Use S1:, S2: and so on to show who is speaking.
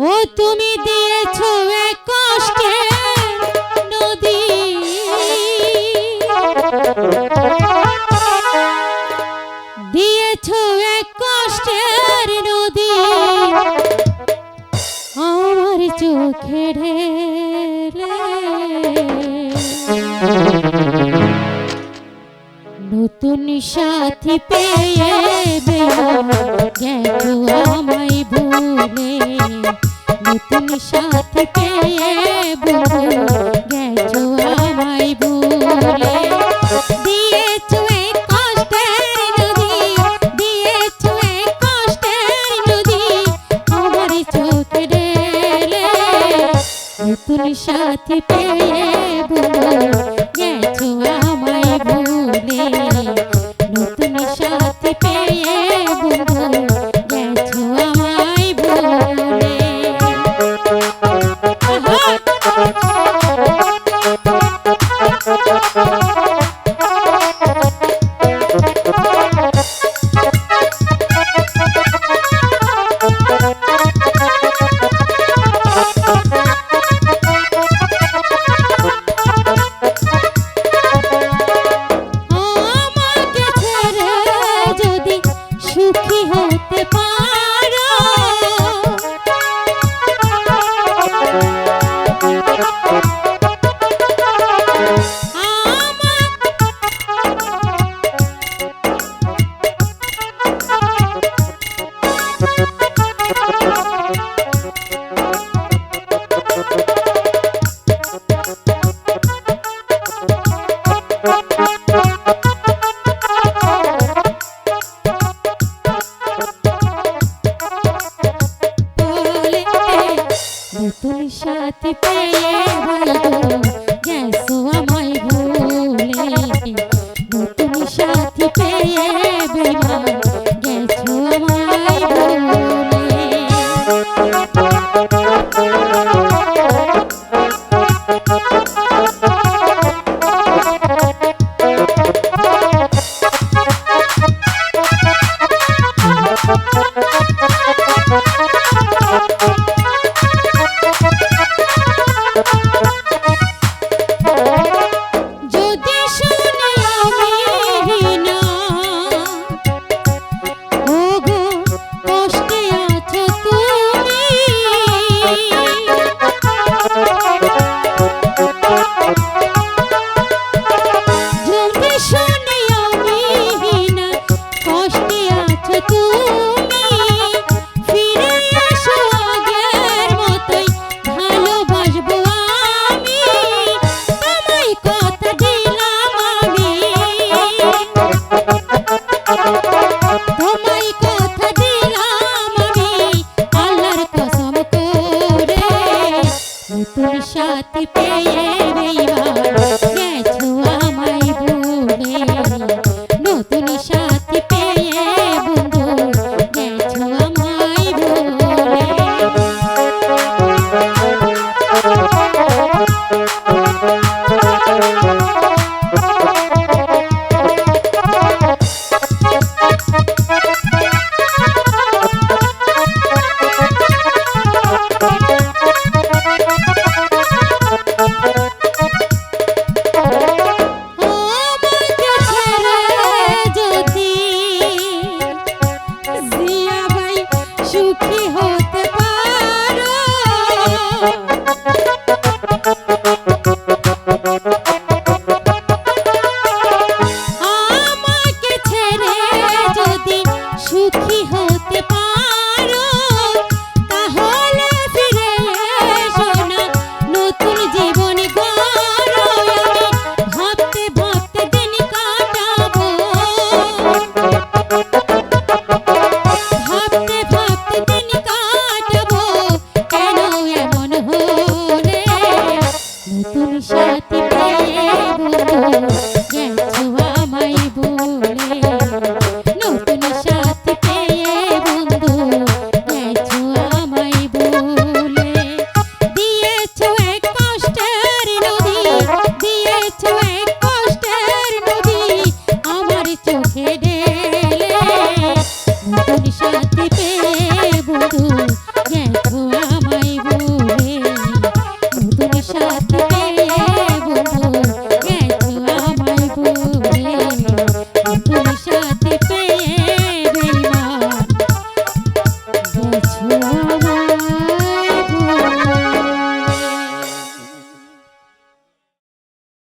S1: ও তুমি দিয়েছ এক কষ্টে নদী। দিয়েছ এক কষ্টের নদী। আমার চোখে নতুন সাথী পেয়ে গেছো আমায় ভুলে। নতুন সাথী পেয়ে গেছো আমায় ভুলে। দিয়েছ এক কষ্টের নদী, দিয়েছ এক কষ্টের নদী, আমার চোখে ঢেলে। নতুন সাথী পেয়ে গেছো আমায় নতুন সাথী পেয়ে বলব